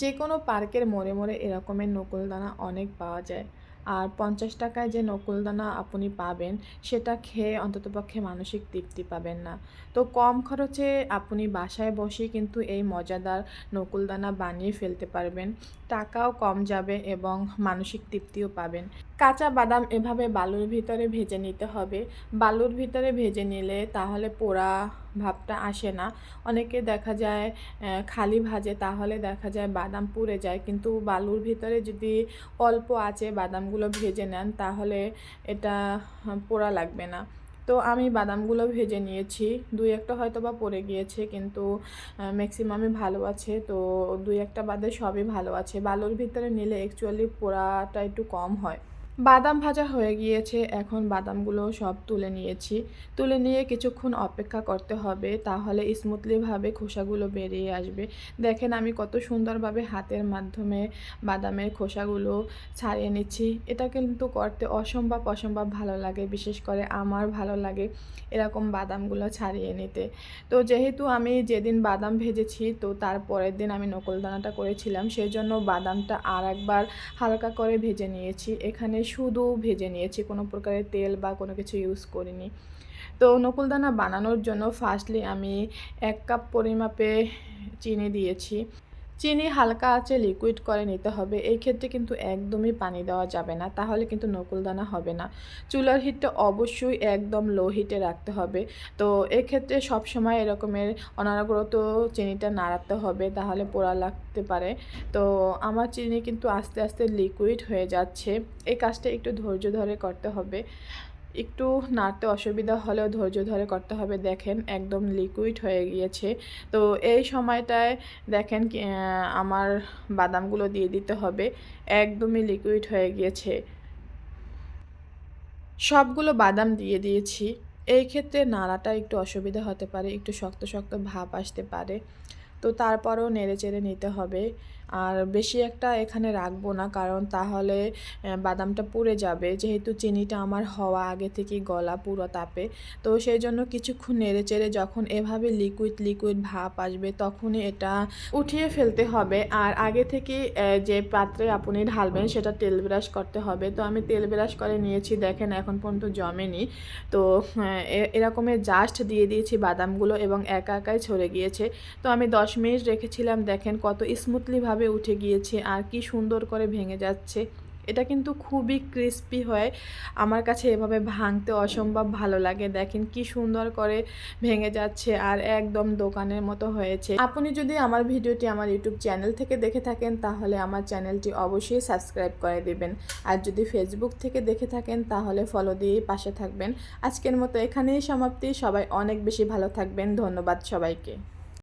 যে কোনো পার্কের মোড়ে মোড়ে এরকমের নকুলদানা অনেক পাওয়া যায়। আর পঞ্চাশ টাকায় যে নকুলদানা আপনি পাবেন, সেটা খেয়ে অন্ততপক্ষে মানসিক তৃপ্তি পাবেন না। তো কম খরচে আপনি বাসায় বসেই কিন্তু এই মজাদার নকুলদানা বানিয়ে ফেলতে পারবেন। টাকাও কম যাবে এবং মানসিক তৃপ্তিও পাবেন। কাঁচা বাদাম এভাবে বালুর ভিতরে ভেজে নিতে হবে। বালুর ভিতরে ভেজে নিলে তাহলে পোড়া ভাবটা আসে না। অনেকে দেখা যায় খালি ভাজে তাহলে দেখা যায় বাদাম পুড়ে যায়। কিন্তু বালুর ভিতরে যদি অল্প আছে বাদামগুলো ভেজে নেন, তাহলে এটা পোড়া লাগবে না। তো আমি বাদামগুলো ভেজে নিয়েছি। দুই একটা হয়তো বা পড়ে গিয়েছে, কিন্তু ম্যাক্সিমামই ভালো আছে। তো দুই একটা বাদে সবই ভালো আছে। বালুর ভিতরে নিলে অ্যাকচুয়ালি পোড়াটা একটু কম হয়। বাদাম ভাজা হয়ে গিয়েছে, এখন বাদামগুলো সব তুলে নিয়েছি। তুলে নিয়ে কিছুক্ষণ অপেক্ষা করতে হবে, তাহলে স্মুথলিভাবে খোসাগুলো বেরিয়ে আসবে। দেখেন আমি কত সুন্দরভাবে হাতের মাধ্যমে বাদামের খোসাগুলো ছাড়িয়ে নিচ্ছি। এটা কিন্তু করতে অসম্ভব অসম্ভব ভালো লাগে, বিশেষ করে আমার ভালো লাগে এরকম বাদামগুলো ছাড়িয়ে নিতে। তো যেহেতু আমি যেদিন বাদাম ভেজেছি, তো তার পরের দিন আমি নকলদানাটা করেছিলাম সেই জন্য বাদামটা আর একবার হালকা করে ভেজে নিয়েছি। এখানে শুধু ভেজে নিয়েছি, কোনো প্রকারের তেল বা কোনো কিছু ইউজ করিনি। তো নকুলদানা বানানোর জন্য ফার্স্টলি আমি এক কাপ পরিমাপে চিনি দিয়েছি। চিনি হালকা আছে লিকুইড করে নিতে হবে। এই ক্ষেত্রে কিন্তু একদমই পানি দেওয়া যাবে না, তাহলে কিন্তু নকুলদানা হবে না। চুলার হিটটা অবশ্যই একদম লো হিটে রাখতে হবে। তো এক্ষেত্রে সবসময় এরকমের অনারগ্রত চিনিটা নাড়াতে হবে, তাহলে পোড়া লাগতে পারে। তো আমার চিনি কিন্তু আস্তে আস্তে লিকুইড হয়ে যাচ্ছে। এই কাজটা একটু ধৈর্য ধরে করতে হবে। একটু নাড়তে অসুবিধা হলেও ধৈর্য ধরে করতে হবে। দেখেন একদম লিকুইড হয়ে গিয়েছে। তো এই সময়টায় দেখেন আমার বাদামগুলো দিয়ে দিতে হবে। একদমই লিকুইড হয়ে গিয়েছে। সবগুলো বাদাম দিয়ে দিয়েছি। এই ক্ষেত্রে নাড়াটা একটু অসুবিধা হতে পারে, একটু শক্ত শক্ত ভাব আসতে পারে। তো তারপরেও নেড়ে চেড়ে নিতে হবে। আর বেশি একটা এখানে রাখব না, কারণ তাহলে বাদামটা পুড়ে যাবে। যেহেতু চিনিটা আমার হওয়া আগে থেকেই গলা পুরো তাপে। তো সেই জন্য কিছুক্ষণ নেড়ে চেড়ে যখন এভাবে লিকুইড লিকুইড ভাপ আসবে, তখনই এটা উঠিয়ে ফেলতে হবে। আর আগে থেকে যে পাত্রে আপনি ঢালবেন সেটা তেল ব্রাশ করতে হবে। তো আমি তেল ব্রাশ করে নিয়েছি, দেখেন এখন পর্যন্ত জমেনি। তো এরকমের জাস্ট দিয়ে দিয়েছি বাদামগুলো এবং একা একাই ছড়ে গিয়েছে। তো আমি দশ মিনিট রেখেছিলাম, দেখেন কত স্মুথলিভাবে উঠে গিয়েছে আর কি সুন্দর করে ভেঙে যাচ্ছে। এটা কিন্তু খুবই ক্রিস্পি হয়। আমার কাছে এভাবে ভাঙতে অসম্ভব ভালো লাগে। দেখেন কি সুন্দর করে ভেঙে যাচ্ছে আর একদম দোকানের মতো হয়েছে। আপনি যদি আমার ভিডিওটি আমার ইউটিউব চ্যানেল থেকে দেখে থাকেন, তাহলে আমার চ্যানেলটি অবশ্যই সাবস্ক্রাইব করে দেবেন। আর যদি ফেসবুক থেকে দেখে থাকেন, তাহলে ফলো দিয়ে পাশে থাকবেন। আজকের মতো এখানেই সমাপ্তি। সবাই অনেক বেশি ভালো থাকবেন। ধন্যবাদ সবাইকে।